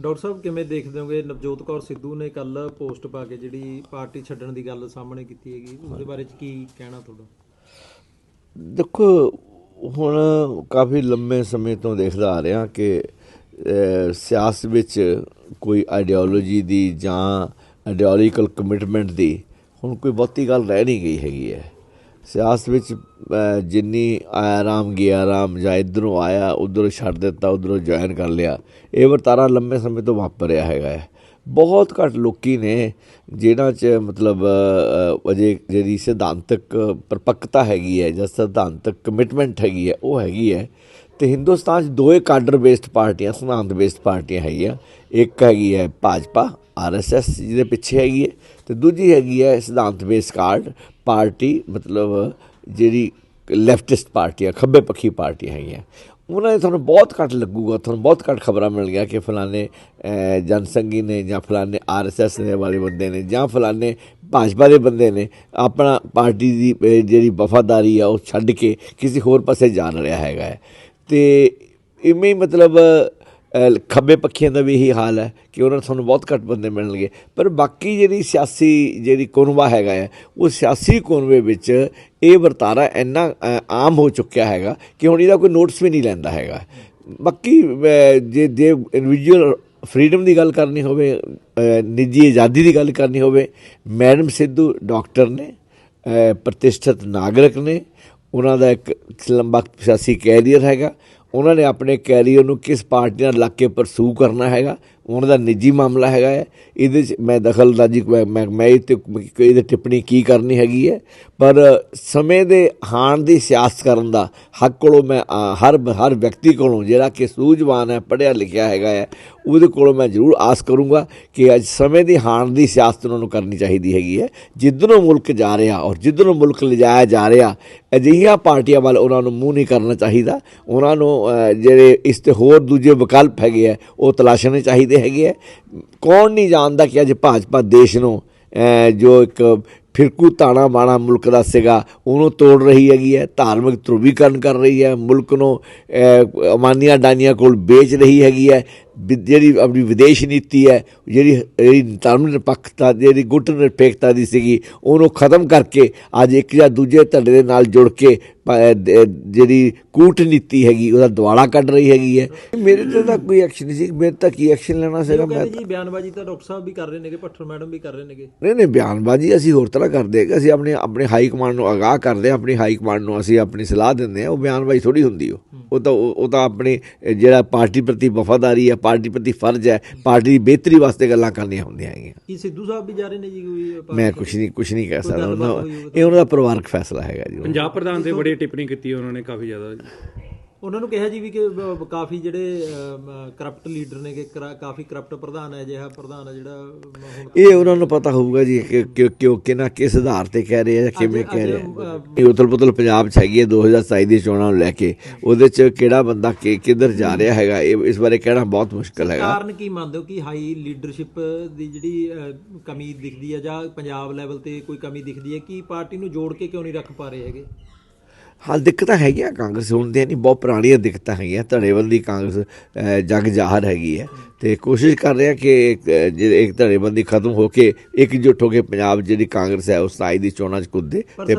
Doctor ਸਾਹਿਬ, ਕਿਵੇਂ ਦੇਖਦੇ ਹੋਗੇ? ਨਵਜੋਤ ਕੌਰ ਸਿੱਧੂ ਨੇ ਕੱਲ ਪੋਸਟ ਪਾ ਕੇ ਜਿਹੜੀ ਪਾਰਟੀ ਛੱਡਣ ਦੀ ਗੱਲ ਸਾਹਮਣੇ ਕੀਤੀ ਹੈਗੀ, ਉਹਦੇ ਬਾਰੇ ਚ ਕੀ ਕਹਿਣਾ ਤੁਹਾਡਾ? ਦੇਖੋ, ਹੁਣ ਕਾਫੀ ਲੰਮੇ ਸਮੇਂ ਤੋਂ ਦੇਖਦਾ ਆ ਰਿਹਾ ਕਿ ਸਿਆਸਤ ਵਿੱਚ ਕੋਈ ਆਈਡੀਓਲੋਜੀ ਦੀ ਜਾਂ ਆਈਡੀਓਲੋਜੀਕਲ ਕਮਿਟਮੈਂਟ ਦੀ ਹੁਣ ਕੋਈ ਬਹੁਤੀ ਗੱਲ ਰਹਿ ਨਹੀਂ ਗਈ ਹੈਗੀ ਹੈ। ਸਿਆਸਤ ਵਿੱਚ ਜਿੰਨੀ ਆਇਆ ਰਾਮ ਗਿਆ, ਰਾਮ ਜਾਂ ਇਧਰੋਂ ਆਇਆ, ਉਧਰੋਂ ਛੱਡ ਦਿੱਤਾ, ਉਧਰੋਂ ਜੁਆਇਨ ਕਰ ਲਿਆ, ਇਹ ਵਰਤਾਰਾ ਲੰਮੇ ਸਮੇਂ ਤੋਂ ਵਾਪਰਿਆ ਹੈਗਾ ਹੈ। ਬਹੁਤ ਘੱਟ ਲੋਕੀ ਨੇ ਜਿਹਨਾਂ 'ਚ ਮਤਲਬ ਅਜੇ ਜਿਹੜੀ ਸਿਧਾਂਤਕ ਪਰਪੱਕਤਾ ਹੈਗੀ ਹੈ ਜਾਂ ਸਿਧਾਂਤਕ ਕਮਿਟਮੈਂਟ ਹੈਗੀ ਹੈ, ਉਹ ਹੈਗੀ ਹੈ। ਤੇ ਹਿੰਦੁਸਤਾਨ 'ਚ ਦੋਏ ਕਾਡਰ ਬੇਸਡ ਪਾਰਟੀਆਂ ਸਿਧਾਂਤ ਬੇਸਡ ਪਾਰਟੀਆਂ ਹੈਗੀਆਂ ਇੱਕ ਹੈਗੀ ਹੈ ਭਾਜਪਾ ਆਰਐਸਐਸ ਜਿਹਦੇ ਪਿੱਛੇ ਹੈਗੀ ਹੈ ਤੇ ਦੂਜੀ ਹੈਗੀ ਹੈ ਸਿਧਾਂਤ ਬੇਸਡ ਕਾਰਡ ਪਾਰਟੀ ਮਤਲਬ ਜਿਹੜੀ ਲੈਫਟਿਸਟ ਪਾਰਟੀਆਂ ਖੱਬੇ ਪੱਖੀ ਪਾਰਟੀਆਂ ਹੈਗੀਆਂ ਉਹਨਾਂ ਦੇ ਤੁਹਾਨੂੰ ਬਹੁਤ ਘੱਟ ਲੱਗੂਗਾ ਤੁਹਾਨੂੰ ਬਹੁਤ ਘੱਟ ਖਬਰਾਂ ਮਿਲ ਮਿਲਣਗੀਆਂ ਕਿ ਫਲਾਣੇ ਅਹ, ਜਨਸੰਘੀ ਨੇ ਜਾਂ ਫਲਾਣੇ ਆਰਐਸਐਸ ਦੇ ਵਾਲੇ ਬੰਦੇ ਨੇ ਜਾਂ ਫਲਾਣੇ ਭਾਜਪਾ ਦੇ ਬੰਦੇ ਨੇ ਆਪਣਾ ਪਾਰਟੀ ਦੀ ਜਿਹੜੀ ਵਫਾਦਾਰੀ ਆ ਉਹ ਛੱਡ ਕੇ ਕਿਸੇ ਹੋਰ ਪਾਸੇ ਜਾ ਰਿਹਾ ਹੈਗਾ ਹੈ। ਤੇ ਇਵੇਂ ਹੀ ਮਤਲਬ ਖੱਬੇ ਪੱਖੀਆਂ ਦਾ ਵੀ ਇਹੀ ਹਾਲ ਹੈ ਕਿ ਉਹਨਾਂ ਨੂੰ ਤੁਹਾਨੂੰ ਬਹੁਤ ਘੱਟ ਬੰਦੇ ਮਿਲਣਗੇ। ਪਰ ਬਾਕੀ ਜਿਹੜੀ ਸਿਆਸੀ, ਜਿਹੜੀ ਕੋਨਵਾ ਹੈਗਾ ਹੈ, ਉਹ ਸਿਆਸੀ ਕੋਨਵੇ ਵਿੱਚ ਇਹ ਵਰਤਾਰਾ ਇੰਨਾ ਆਮ ਹੋ ਚੁੱਕਿਆ ਹੈਗਾ ਕਿ ਹੁਣ ਇਹਦਾ ਕੋਈ ਨੋਟਿਸ ਵੀ ਨਹੀਂ ਲੈਂਦਾ ਹੈਗਾ। ਬਾਕੀ ਜੇ ਜੇ ਇੰਡੀਵਿਜੂਅਲ ਫਰੀडम ਦੀ ਗੱਲ ਕਰਨੀ ਹੋਵੇ ਨਿੱਜੀ ਆਜ਼ਾਦੀ ਦੀ ਗੱਲ ਕਰਨੀ ਹੋਵੇ ਮੈਡਮ ਸਿੱਧੂ ਡਾਕਟਰ ਨੇ ਪ੍ਰਤਿਸ਼ਠਿਤ ਨਾਗਰਿਕ ਨੇ ਉਹਨਾਂ ਦਾ ਇੱਕ ਲੰਬਾ ਸਿਆਸੀ ਕੈਰੀਅਰ ਹੈਗਾ। ਉਹਨਾਂ ਨੇ ਆਪਣੇ ਕੈਰੀਅਰ ਨੂੰ ਕਿਸ ਪਾਰਟੀ ਨਾਲ ਲੱਗ ਕੇ ਪਰਸੂ ਕਰਨਾ ਹੈਗਾ। ਉਹਨਾਂ ਦਾ ਨਿੱਜੀ ਮਾਮਲਾ ਹੈਗਾ ਹੈ। ਇਹਦੇ 'ਚ ਮੈਂ ਦਖਲਅੰਦਾਜ਼ੀ ਮੈਂ ਮੈਂ ਮੈਂ ਇਹ ਤੇ ਇਹਦੇ ਟਿੱਪਣੀ ਕੀ ਕਰਨੀ ਹੈਗੀ ਹੈ। ਪਰ ਸਮੇਂ ਦੇ ਹਾਣ ਦੀ ਸਿਆਸਤ ਕਰਨ ਦਾ ਹੱਕ ਕੋਲੋਂ ਮੈਂ ਹਰ ਹਰ ਵਿਅਕਤੀ ਕੋਲੋਂ ਜਿਹੜਾ ਕਿ ਸੂਝਵਾਨ ਹੈ, ਪੜ੍ਹਿਆ ਲਿਖਿਆ ਹੈਗਾ ਹੈ, ਉਹਦੇ ਕੋਲੋਂ ਮੈਂ ਜ਼ਰੂਰ ਆਸ ਕਰੂੰਗਾ ਕਿ ਅੱਜ ਸਮੇਂ ਦੀ ਹਾਣ ਦੀ ਸਿਆਸਤ ਉਹਨਾਂ ਨੂੰ ਕਰਨੀ ਚਾਹੀਦੀ ਹੈਗੀ ਹੈ। ਜਿੱਧਰੋਂ ਮੁਲਕ ਜਾ ਰਿਹਾ ਔਰ ਜਿੱਧਰੋਂ ਮੁਲਕ ਲਿਜਾਇਆ ਜਾ ਰਿਹਾ, ਅਜਿਹੀਆਂ ਪਾਰਟੀਆਂ ਵੱਲ ਉਹਨਾਂ ਨੂੰ ਮੂੰਹ ਨਹੀਂ ਕਰਨਾ ਚਾਹੀਦਾ। ਉਹਨਾਂ ਨੂੰ ਜਿਹੜੇ ਇਸ ਤੇ ਹੋਰ ਦੂਜੇ ਵਿਕਲਪ ਹੈਗੇ ਆ ਉਹ ਤਲਾਸ਼ਣੇ ਚਾਹੀਦੇ ਹੈਗੇ ਆ। ਕੌਣ ਨਹੀਂ ਜਾਣਦਾ ਕਿ ਅੱਜ ਭਾਜਪਾ ਦੇਸ਼ ਨੂੰ ਜੋ ਇੱਕ ਫਿਰਕੂ ਤਾਣਾ ਬਾਣਾ ਮੁਲਕ ਦਾ ਸੀਗਾ ਉਹਨੂੰ ਤੋੜ ਰਹੀ ਹੈਗੀ ਹੈ ਧਾਰਮਿਕ ਧਰੁਵੀਕਰਨ ਕਰ ਰਹੀ ਹੈ ਮੁਲਕ ਨੂੰ ਅ, ਅਮਾਨੀਆਂ ਡਾਨੀਆਂ ਕੋਲ ਵੇਚ ਰਹੀ ਹੈਗੀ ਹੈ। ਜਿਹੜੀ ਆਪਣੀ ਵਿਦੇਸ਼ ਨੀਤੀ ਹੈ ਜਿਹੜੀ ਜਿਹੜੀ ਧਰਮ ਨਿਰਪੱਖਤਾ ਜਿਹੜੀ ਗੁੱਟ ਨਿਰਪੇਖਤਾ ਦੀ ਸੀਗੀ ਉਹਨੂੰ ਖਤਮ ਕਰਕੇ ਅੱਜ ਇੱਕ ਜਾਂ ਦੂਜੇ ਧੜੇ ਦੇ ਨਾਲ ਜੁੜ ਕੇ ਜਿਹੜੀ ਕੂਟਨੀਤੀ ਹੈਗੀ ਉਹਦਾ ਦਿਵਾਲਾ ਕੱਢ ਰਹੀ ਹੈਗੀ ਹੈ। ਮੇਰੇ ਤੇ ਤਾਂ ਕੋਈ ਐਕਸ਼ਨ ਨਹੀਂ ਸੀ। ਮੇਰੇ ਤਾਂ ਕੀ ਐਕਸ਼ਨ ਲੈਣਾ ਸੀਗਾ ਮੈਂ ਜੀ ਬਿਆਨਬਾਜ਼ੀ ਤਾਂ ਡਾਕਟਰ ਸਾਹਿਬ ਵੀ ਕਰ ਰਹੇ ਨੇਗੇ ਭੱਠਰ ਮੈਡਮ ਵੀ ਕਰ ਰਹੇ ਨੇਗੇ। ਨਹੀਂ ਨਹੀਂ ਬਿਆਨਬਾਜ਼ੀ ਅਸੀਂ ਹੋਰ ਤਰ੍ਹਾਂ ਕਰਦੇ ਹਾਂ ਅਸੀਂ ਆਪਣੇ ਆਪਣੇ ਹਾਈ ਕਮਾਂਡ ਨੂੰ ਅਗਾਹ ਕਰਦੇ ਹਾਂ ਆਪਣੀ ਹਾਈ ਕਮਾਂਡ ਨੂੰ ਅਸੀਂ ਆਪਣੀ ਸਲਾਹ ਦਿੰਦੇ ਹਾਂ। ਉਹ ਬਿਆਨਬਾਜ਼ੀ ਥੋੜੀ ਹੁੰਦੀ ਉਹ ਉਹ ਤਾਂ ਉਹ ਤਾਂ ਆਪਣੀ ਜਿਹੜਾ ਪਾਰਟੀ ਪ੍ਰਤੀ ਵਫਾਦਾਰੀ ਹੈ ਪਾਰਟੀ ਪ੍ਰਤੀ ਫਰਜ਼ ਹੈ ਪਾਰਟੀ ਦੀ ਬਿਹਤਰੀ ਵਾਸਤੇ ਗੱਲਾਂ ਕਰਨੀਆਂ ਹੁੰਦੀਆਂ ਹੈਗੀਆਂ। ਕੀ ਸਿੱਧੂ ਸਾਹਿਬ ਵੀ ਜਾ ਰਹੇ ਨੇ ਜੀ ਕੋਈ ਮੈਂ ਕੁਝ ਨਹੀਂ ਕੁਝ ਨਹੀਂ ਕਹਿ ਸਕਦਾ। ਇਹ ਉਹਨਾਂ ਦਾ ਪਰਿਵਾਰਕ ਫੈਸਲਾ ਹੈਗਾ ਜੀ। ਪੰਜਾਬ ਪ੍ਰਧਾਨ ਤੇ ਬੜੀ ਟਿੱਪਣੀ ਕੀਤੀ ਉਹਨਾਂ ਨੇ ਕਾਫੀ ਜ਼ਿਆਦਾ। ਉਹਨਾਂ ਨੂੰ ਕਿਹਾ ਜੀ ਵੀ ਕਿ ਬ- ਕਾਫੀ ਜਿਹੜੇ ਕਰਪਟ ਲੀਡਰ ਨੇਗੇ ਕਰਾ- ਕਾਫੀ ਕਰਪਟ ਪ੍ਰਧਾਨ ਹੈ ਅਜਿਹਾ ਪ੍ਰਧਾਨ ਹੈ ਜਿਹੜਾ ਅਮ, ਹੁਣ ਇਹ ਉਹਨਾਂ ਨੂੰ ਪਤਾ ਹੋਊਗਾ ਜੀ ਕਿ ਕਿ- ਕਿਉਂ ਕਿਨਾ ਕਿਸ ਆਧਾਰ ਤੇ ਕਹਿ ਰਹੇ ਆ ਜਾਂ ਕਿਵੇਂ ਕਹਿ ਰਹੇ ਆ। ਇਹ ਉਤਲ ਪੁਤਲ ਪੰਜਾਬ ਚ ਹੈਗੀ ਹੈ 2027 ਦੀ ਚੋਣਾਂ ਨੂੰ ਲੈ ਕੇ। ਉਹਦੇ ਚ ਕਿਹੜਾ ਬੰਦਾ ਕਿ ਕਿੱਧਰ ਜਾ ਰਿਹਾ ਹੈਗਾ ਇਹ ਇਸ ਬਾਰੇ ਕਹਿਣਾ ਬਹੁਤ ਮੁਸ਼ਕਲ ਹੈਗਾ। ਕਾਰਨ ਕੀ ਮੰਨਦੇ ਹੋ ਕਿ ਹਾਈ ਲੀਡਰਸ਼ਿਪ ਦੀ ਜਿਹੜੀ ਅਹ, ਕਮੀ ਦਿਖਦੀ ਹੈ ਜਾਂ ਪੰਜਾਬ ਲੈਵਲ ਤੇ ਕੋਈ ਕਮੀ ਦਿਖਦੀ ਹੈ ਕਿ ਪਾਰਟੀ ਨੂੰ ਜੋੜ ਕੇ ਕਿਉਂ ਨਹੀਂ ਰੱਖ ਪਾ ਰਹੇ ਹੈਗੇ? ਹਾਲ ਦਿੱਕਤਾਂ ਹੈਗੀਆਂ ਕਾਂਗਰਸ ਹੁਣ ਦੀਆਂ ਨਹੀਂ ਬਹੁਤ ਪੁਰਾਣੀਆਂ ਦਿੱਕਤਾਂ ਹੈਗੀਆਂ ਧੜੇਬੰਦੀ ਕਾਂਗਰਸ ਅਹ, ਜਗ ਜ਼ਾਹਰ ਹੈਗੀ ਹੈ। ਤੇ ਕੋਸ਼ਿਸ਼ ਕਰ ਰਹੇ ਕਿ ਇੱਕ, ਜਿਹੜੇ ਇੱਕ ਧੜੇਬੰਦੀ ਖਤਮ ਹੋ ਕੇ ਇਕਜੁੱਟ ਹੋ ਕੇ ਪੰਜਾਬ ਜਿਹੜੀ ਕਾਂਗਰਸ ਹੈ ਉਹ 27 ਦੀ ਚੋਣਾਂ 'ਚ ਕੁੱਦੇ ਤੇ